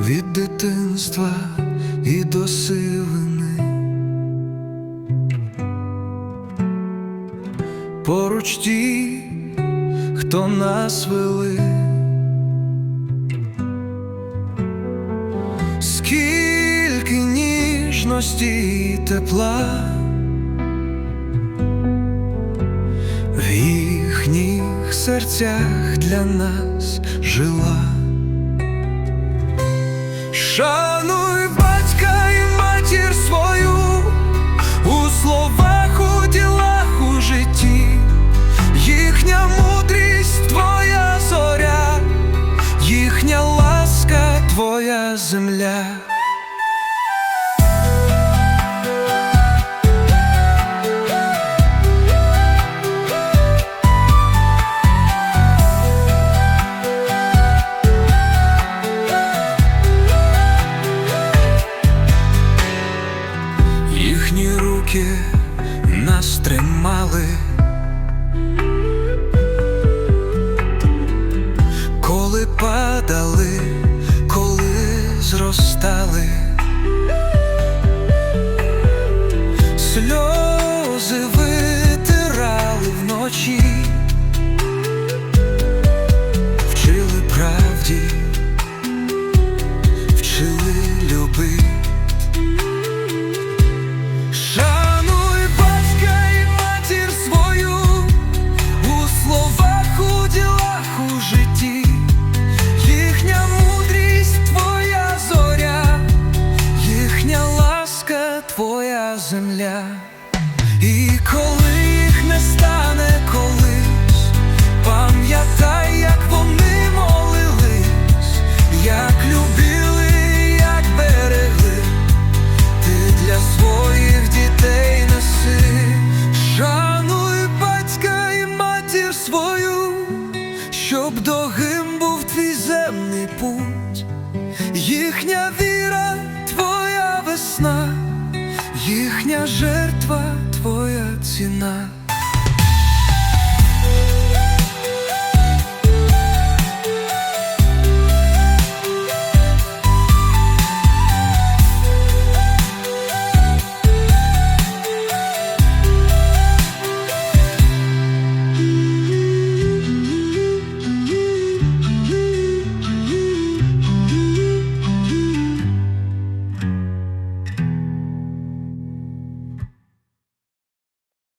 від дитинства і до сивини. Поруч ті, хто нас вели, скільки ніжності і тепла в їхніх серцях для нас жила. Шануй батька і матір свою у словах, у ділах, у житті, їхня мудрість, твоя зоря, їхня ласка, твоя земля. Їхні руки нас тримали, коли падали, коли зростали, твоя земля. І коли їх не стане колись, пам'ятай, як вони молились, як любили, як берегли. Ти для своїх дітей неси, шануй батька і матір свою, щоб догим був твій земний путь, їхня віра, твоя весна, їхня жертва, твоя ціна.